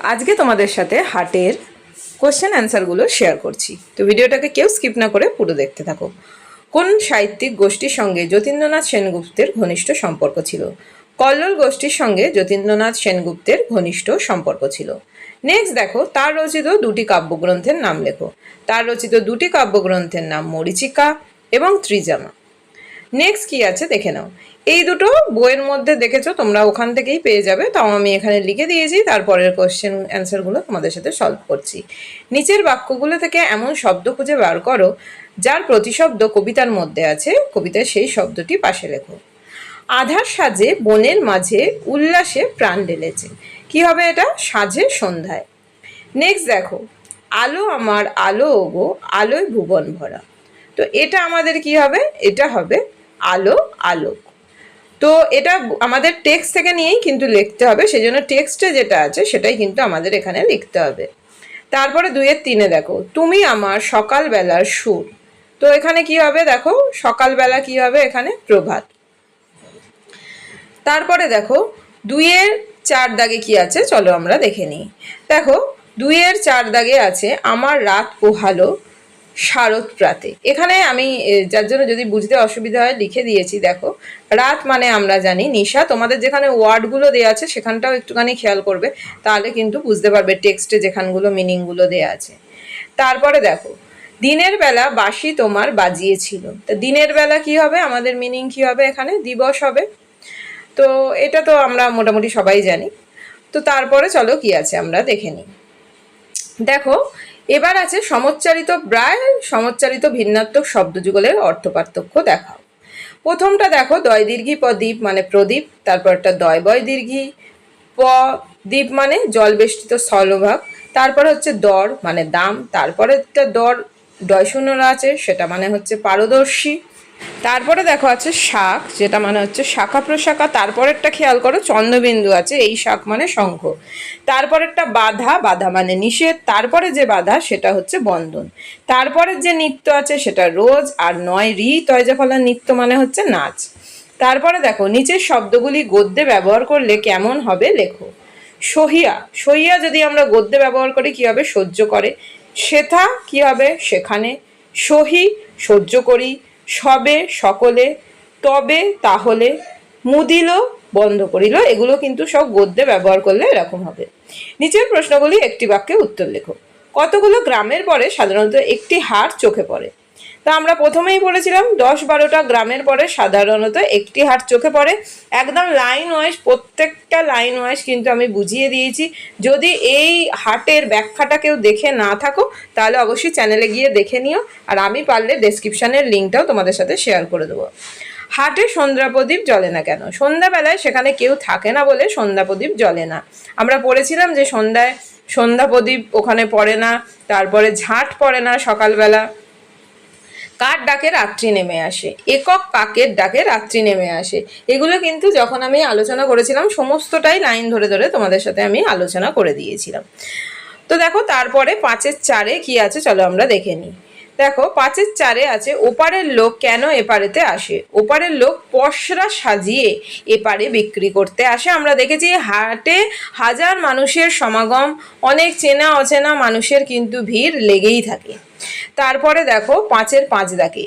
আজকে তোমাদের সাথে হাটের কোশ্চেন অ্যান্সারগুলো শেয়ার করছি। তো ভিডিওটাকে কেউ স্কিপ না করে পুরো দেখতে থাকো। কোন সাহিত্যিক গোষ্ঠীর সঙ্গে যতীন্দ্রনাথ সেনগুপ্তের ঘনিষ্ঠ সম্পর্ক ছিল? কল্লোল গোষ্ঠীর সঙ্গে যতীন্দ্রনাথ সেনগুপ্তের ঘনিষ্ঠ সম্পর্ক ছিল। নেক্সট দেখো, তার রচিত দুটি কাব্যগ্রন্থের নাম লেখো। তার রচিত দুটি কাব্যগ্রন্থের নাম মরিচিকা এবং ত্রিজামা। নেক্সট কি আছে দেখে নাও। এই দুটো বইয়ের মধ্যে দেখেছ, তোমরা ওখান থেকেই পেয়ে যাবে। তাও আমি এখানে লিখে দিয়েছি, তারপরের কোশ্চেন অ্যান্সারগুলো তোমাদের সাথে সলভ করছি। নিচের বাক্যগুলো থেকে এমন শব্দ খুঁজে বার করো, যার প্রতিশব্দ কবিতার মধ্যে আছে। কবিতার সেই শব্দটি পাশে লেখো আধার সাজে বনের মাঝে উল্লাসে প্রাণ ঢেলেছে। কি হবে এটা? সাজে সন্ধ্যায়। নেক্সট দেখো, আলো আমার আলো ওগো, আলোয় ভুবন ভরা। তো এটা আমাদের কি হবে? এটা হবে আলো আলোক। তো এটা আমাদের টেক্সট থেকে নিয়েই কিন্তু লিখতে হবে সেই জন্য টেক্সটে যেটা আছে সেটাই কিন্তু আমাদের এখানে লিখতে হবে। তারপরে দুইয়ের তিনে দেখো, তুমি আমার সকালবেলার সুর। তো এখানে কি হবে দেখো, সকালবেলা কি হবে এখানে? প্রভাত। তারপরে দেখো, দুইয়ের চার দাগে কি আছে? চলো আমরা দেখে নিই। দেখো, দুইয়ের চার দাগে আছে, আমার রাত পোহালো শারদ প্রাতে। এখানে আমি যার জন্য যদি বুঝতে অসুবিধা হয়, লিখে দিয়েছি, দেখো। রাত মানে আমরা জানি, নিশা। তোমাদের যেখানে ওয়ার্ডগুলো দেওয়া আছে, সেখানটাও একটুখানি খেয়াল করবে, তাহলে কিন্তু বুঝতে পারবে টেক্সটে যেখানগুলো, মিনিংগুলো দেওয়া আছে। তারপরে দেখো, দিনের বেলা বাসি তোমার বাজিয়েছিল। তা দিনের বেলা কি হবে? আমাদের মিনিং কি হবে এখানে? দিবস হবে। তো এটা তো আমরা মোটামুটি সবাই জানি। তো তারপরে চলো কি আছে আমরা দেখে নিই। দেখো এবার আছে সমচ্চারিত প্রায় সমচ্চারিত ভিন্নাত্মক শব্দযুগলের অর্থ পার্থক্য দেখাও। প্রথমটা দেখো, দয় দীর্ঘি, প দ্বীপ মানে প্রদীপ, তারপরটা দয় বয় দীর্ঘি, প দ্বীপ মানে জলবেষ্টিত স্থলভাগ, তারপর হচ্ছে দর মানে দাম তারপরে একটা দর ডয় শূন্যরা আছে, সেটা মানে হচ্ছে পারদর্শী তারপরে দেখো আছে শাক, যেটা মানে হচ্ছে শাখা প্রশাখা তারপরেরটা খেয়াল করো, চন্দ্রবিন্দু আছে, এই শাক মানে শঙ্খ। তারপরেরটা বাধা বাধা মানে নিষেধ। তারপরে যে বাধা, সেটা হচ্ছে বন্ধন। তারপরের যে নৃত্য আছে, সেটা রোজ আর নয় রি তয়জা ফলার নৃত্য মানে হচ্ছে নাচ। তারপরে দেখো, নিচের শব্দগুলি গদ্যে ব্যবহার করলে কেমন হবে লেখো। সহিয়া সহিয়া যদি আমরা গদ্যে ব্যবহার করি, কি হবে? সহ্য করে। সেথা কি হবে? সেখানে। সহি, সহ্য করি। সবে সকলে, তবে তাহলে মুদিল বন্ধ করিল। এগুলো কিন্তু সব গদ্যে ব্যবহার করলে এরকম হবে। নিচের প্রশ্নগুলি একটি বাক্যে উত্তর লেখো। কতগুলো গ্রামের পরে সাধারণত একটি হার চোখে পড়ে? তা আমরা প্রথমেই বলেছিলাম, দশ বারোটা গ্রামের পরে সাধারণত একটি হাট চোখে পড়ে। একদম লাইন ওয়াইজ প্রত্যেকটা লাইন ওয়াইজ কিন্তু আমি বুঝিয়ে দিয়েছি। যদি এই হাটের ব্যাখ্যাটা কেউ দেখে না থাকো, তাহলে অবশ্যই চ্যানেলে গিয়ে দেখে নিও। আর আমি পারলে ডেসক্রিপশানের লিঙ্কটাও তোমাদের সাথে শেয়ার করে দেবো। হাটে সন্ধ্যা প্রদীপ জ্বলে না কেন? সন্ধ্যাবেলায় সেখানে কেউ থাকে না বলে সন্ধ্যা প্রদীপ জ্বলে না। আমরা পড়েছিলাম যে সন্ধ্যায় সন্ধ্যা প্রদীপ ওখানে পড়ে না, তারপরে ঝাঁট পড়ে না সকালবেলা। কার ডাকে রাত্রি নেমে আসে? একক কাকের ডাকে রাত্রি নেমে আসে? এগুলো কিন্তু যখন আমি আলোচনা করেছিলাম, সমস্তটাই লাইন ধরে ধরে তোমাদের সাথে আমি আলোচনা করে দিয়েছিলাম। তো দেখো, তারপরে পাঁচের চারে কি আছে? চলো আমরা দেখে নিই। দেখো, পাঁচের চারে আছে, ওপারের লোক কেন এপারেতে আসে? ওপারের লোক পশরা সাজিয়ে এপারে বিক্রি করতে আসে। আমরা দেখেছি হাটে হাজার মানুষের সমাগম, অনেক চেনা অচেনা মানুষের কিন্তু ভিড় লেগেই থাকে। তারপরে দেখো, পাঁচের পাঁচ দাকে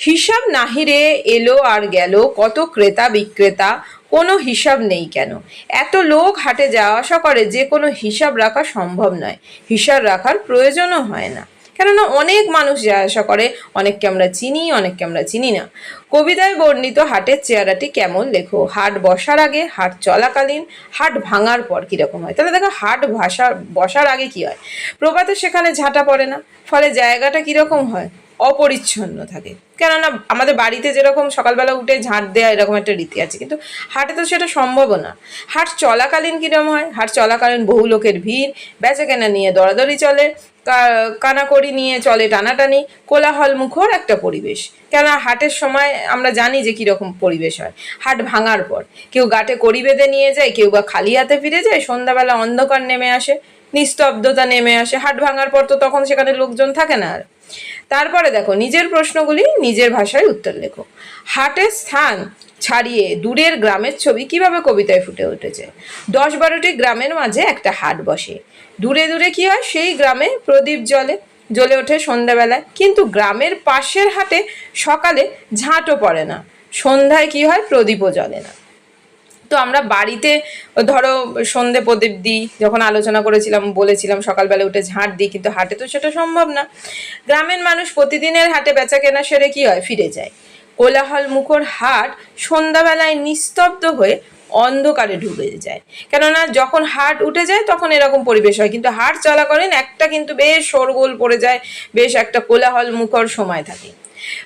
হিসাব নাহিরে এলো আর গেল, কত ক্রেতা বিক্রেতা, কোনো হিসাব নেই কেন? এত লোক হাটে যাওয়া আসা করে, যে কোনো হিসাব রাখা সম্ভব নয়। হিসাব রাখার প্রয়োজনও হয় না। কেননা অনেক মানুষ যা আশা করে, অনেককে আমরা চিনি, অনেককে আমরা চিনি না। কবিতায় বর্ণিত হাটের চেহারাটি কেমন লেখো? হাট বসার আগে, হাট চলাকালীন, হাট ভাঙার পর কীরকম হয়? তাহলে দেখো, হাট ভাষা বসার আগে কি হয়? প্রভাতে সেখানে ঝাঁটা পড়ে না। ফলে জায়গাটা কীরকম হয়? অপরিচ্ছন্ন থাকে। কেননা আমাদের বাড়িতে যেরকম সকালবেলা উঠে ঝাঁট দেওয়া এরকম একটা রীতি আছে। কিন্তু হাটে তো সেটা সম্ভব না। হাট চলাকালীন কীরকম হয়? হাট চলাকালীন বহু লোকের ভিড়। বেচা কেনা নিয়ে দরাদরি চলে। কানাকড়ি নিয়ে চলে টানাটানি। কোলাহল মুখর একটা পরিবেশ। কেননা হাটের সময় আমরা জানি যে কীরকম পরিবেশ হয়। হাট ভাঙার পর। কেউ গাটে কড়ি বেঁধে নিয়ে যায়, কেউ বা খালি হাতে ফিরে যায়, সন্ধ্যাবেলা অন্ধকার নেমে আসে, নিস্তব্ধতা নেমে আসে। হাট ভাঙার পর তো তখন সেখানে লোকজন থাকে না আর। তারপরে দেখো, নিজের প্রশ্নগুলি নিজের ভাষায় উত্তর লেখো। হাটের স্থান ছাড়িয়ে দূরের গ্রামের ছবি কীভাবে কবিতায় ফুটে উঠেছে? দশ বারোটি গ্রামের মাঝে একটা হাট বসে। দূরে দূরে কি হয়? সেই গ্রামে প্রদীপ জ্বলে জ্বলে ওঠে সন্ধ্যাবেলায়। কিন্তু গ্রামের পাশের হাটে সকালে ঝাঁটও পড়ে না। সন্ধ্যায় কি হয়? প্রদীপও জ্বলে না। তো আমরা বাড়িতে, ধরো সন্ধে প্রদীপ দিই, যখন আলোচনা করেছিলাম, বলেছিলাম সকালবেলা উঠে ঝাঁট দিই, কিন্তু হাটে তো সেটা সম্ভব না। গ্রামের মানুষ প্রতিদিনের হাটে বেচা কেনা সেরে কি হয়? ফিরে যায়। কোলাহল মুখর হাট সন্ধ্যাবেলায় নিস্তব্ধ হয়ে অন্ধকারে ডুবে যায়। কেননা যখন হাট উঠে যায়, তখন এরকম পরিবেশ হয়। কিন্তু হাট চলাকালীন একটা কিন্তু বেশ শোরগোল পড়ে যায়, বেশ একটা কোলাহল মুখর সময় থাকে।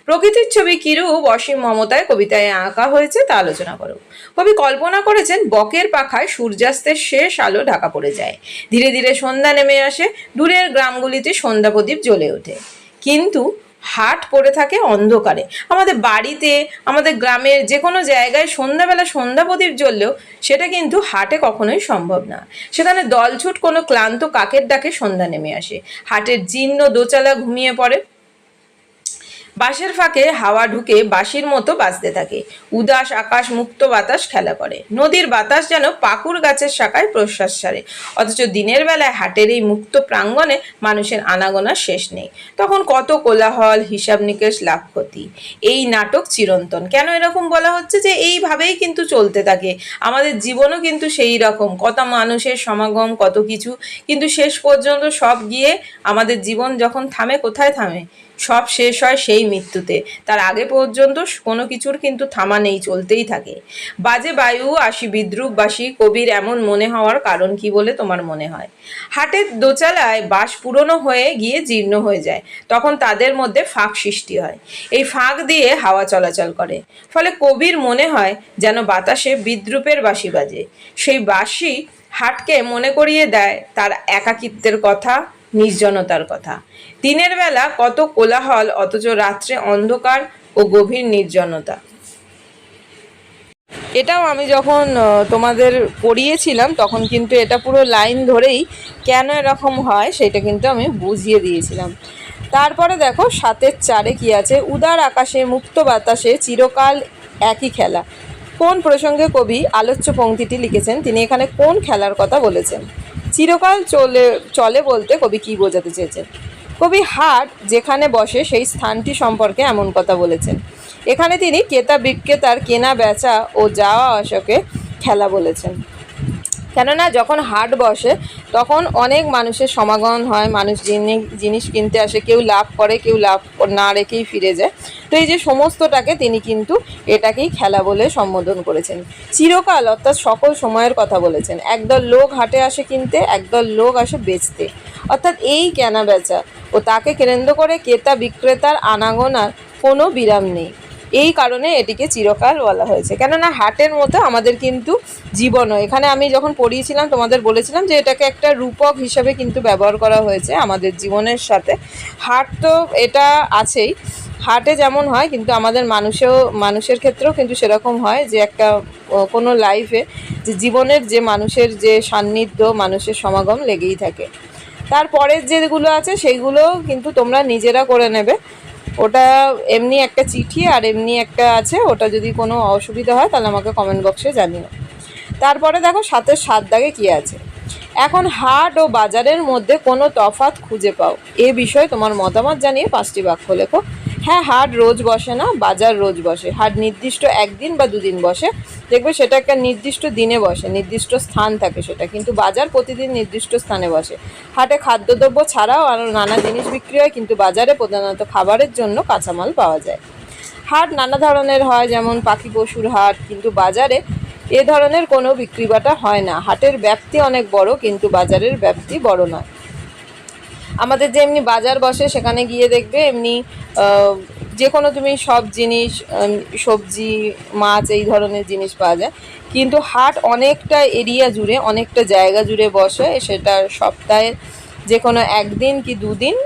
প্রকৃতির ছবি কিরূপ অসীম মমতায় কবিতায় আঁকা হয়েছে তা আলোচনা করো। কবি কল্পনা করেছেন, বকের পাখায় সূর্যাস্তের শেষ আলো ঢাকা পড়ে যায়। ধীরে ধীরে সন্ধ্যা নেমে আসে, দূরের গ্রামগুলিতে সন্ধ্যা প্রদীপ জ্বলে ওঠে। কিন্তু হাট পড়ে থাকে অন্ধকারে। আমাদের বাড়িতে, আমাদের গ্রামের যে কোনো জায়গায় সন্ধ্যাবেলা সন্ধ্যা প্রদীপ জ্বললেও সেটা কিন্তু হাটে কখনোই সম্ভব না। সেখানে দলছুট কোনো ক্লান্ত কাকের ডাকে সন্ধ্যা নেমে আসে। হাটের জীর্ণ দোচালা ঘুমিয়ে পড়ে। বাঁশের ফাঁকে হাওয়া ঢুকে বাঁশির মতো বাজতে থাকে। উদাস আকাশ মুক্ত বাতাস খেলা করে। নদীর বাতাস যেন পাকুর গাছের শাখায় প্রশ্বাস সারে অথচ দিনের বেলায় হাটের এই মুক্ত প্রাঙ্গণে মানুষের আনাগোনা শেষ নেই। তখন কত কোলাহল, হিসাব নিকেশ, লাভ ক্ষতি। এই নাটক চিরন্তন। কেন এরকম বলা হচ্ছে যে এইভাবেই কিন্তু চলতে থাকে? আমাদের জীবনও কিন্তু সেই রকম। কত মানুষের সমাগম, কত কিছু। কিন্তু শেষ পর্যন্ত সব গিয়ে আমাদের জীবন যখন থামে, কোথায় থামে? সব শেষ হয় সেই মৃত্যুতে। তার আগে পর্যন্ত কোনো কিছুর কিন্তু থামা নেই, চলতেই থাকে। বাজে বায়ু, আসি বিদ্রুপবাসী কবির এমন মনে হওয়ার কারণ কি বলে তোমার মনে হয়? হাটের দোচালায় বাস পুরনো হয়ে গিয়ে জীর্ণ হয়ে যায়, তখন তাদের মধ্যে ফাঁক সৃষ্টি হয়। এই ফাঁক দিয়ে হাওয়া চলাচল করে। ফলে কবির মনে হয় যেন বাতাসে বিদ্রুপের বাঁশি বাজে। সেই বাঁশি হাটকে মনে করিয়ে দেয় তার একাকিত্বের কথা নির্জনতার কথা। দিনের বেলা কত কোলাহল, অথচ রাত্রে অন্ধকার ও গভীর নির্জনতা। এটাও আমি যখন তোমাদের পড়িয়েছিলাম, তখন কিন্তু এটা পুরো লাইন ধরেই কেন এরকম হয়, সেটা কিন্তু আমি বুঝিয়ে দিয়েছিলাম। তারপরে দেখো, সাতের চারে কি আছে? উদার আকাশে, মুক্ত বাতাসে, চিরকাল একই খেলা। কোন প্রসঙ্গে কবি আলোচ্য পংক্তিটি লিখেছেন? তিনি এখানে কোন খেলার কথা বলেছেন? চিরকাল চলে চলে বলতে কবি কি বোঝাতে চেয়েছেন? কবি হাট যেখানে বসে সেই স্থানটি সম্পর্কে এমন কথা বলেছেন। এখানে তিনি ক্রেতা বিক্রেতার কেনা বেচা ও যাওয়া আসাকে খেলা বলেছেন। কেননা যখন হাট বসে, তখন অনেক মানুষের সমাগম হয়, মানুষ জিনিস কিনতে আসে, কেউ লাভ করে, কেউ লাভ না রেখেই ফিরে যায়। তো এই যে সমস্তটাকে তিনি কিন্তু এটাকেই খেলা বলে সম্বোধন করেছেন। চিরকাল অর্থাৎ সকল সময়ের কথা বলেছেন। একদল লোক হাটে আসে কিনতে, একদল লোক আসে বেচতে। অর্থাৎ এই কেনা বেচা ও তাকে কেন্দ্র করে ক্রেতা বিক্রেতার আনাগোনার কোনো বিরাম নেই। এই কারণে এটিকে চিরকাল বলা হয়েছে। কেননা হাটের মতো আমাদের কিন্তু জীবনও। এখানে আমি যখন পড়িয়েছিলাম, তোমাদের বলেছিলাম যে এটাকে একটা রূপক হিসাবে কিন্তু ব্যবহার করা হয়েছে আমাদের জীবনের সাথে। হাট তো এটা আছেই। হাটে যেমন হয়, কিন্তু আমাদের মানুষেও, মানুষের ক্ষেত্রেও কিন্তু সেরকম হয় যে একটা কোনো লাইফে যে জীবনের যে মানুষের যে সান্নিধ্য, মানুষের সমাগম লেগেই থাকে। তারপরের যেগুলো আছে সেইগুলো কিন্তু তোমরা নিজেরা করে নেবে। ওটা এমনি একটা চিঠি আর এমনি একটা আছে, ওটা যদি কোনো অসুবিধা হয় তাহলে আমাকে কমেন্ট বক্সে জানিও। তারপরে দেখো সাথে সাত দাগে কী আছে? এখন হাট ও বাজারের মধ্যে কোনো তফাত খুঁজে পাও। এ বিষয়ে তোমার মতামত জানিয়ে পাঁচটি বাক্য লেখো। হ্যাঁ হাট রোজ বসে না, বাজার রোজ বসে। হাট নির্দিষ্ট একদিন বা দুদিন বসে। দেখবে সেটা একটা নির্দিষ্ট দিনে বসে, নির্দিষ্ট স্থান থাকে সেটা। কিন্তু বাজার প্রতিদিন নির্দিষ্ট স্থানে বসে। হাটে খাদ্যদ্রব্য ছাড়াও আরও নানা জিনিস বিক্রি হয়, কিন্তু বাজারে প্রধানত খাবারের জন্য কাঁচামাল পাওয়া যায়। হাট নানা ধরনের হয়, যেমন পাখি পশুর হাট, কিন্তু বাজারে এ ধরনের কোনো বিক্রিবাটা হয় না। হাটের ব্যাপ্তি অনেক বড়, কিন্তু বাজারের ব্যাপ্তি বড় নয়। আমাদের যে এমনি বাজার বসে, সেখানে গিয়ে দেখবে এমনি যে কোনো তুমি সব জিনিস সবজি, মাছ, এই ধরনের জিনিস পাওয়া যায়। কিন্তু হাট অনেকটা এরিয়া জুড়ে, অনেকটা জায়গা জুড়ে বসে, সেটা সপ্তাহে যে কোনো একদিন কি দুদিন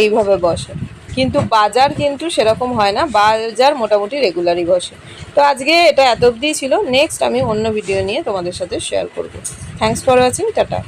এইভাবে বসে। কিন্তু বাজার কিন্তু সেরকম হয় না, বাজার মোটামুটি রেগুলারই বসে। তো আজকে এটা এত অবধিই ছিল নেক্সট আমি অন্য ভিডিও নিয়ে তোমাদের সাথে শেয়ার করব। Thanks for watching tata.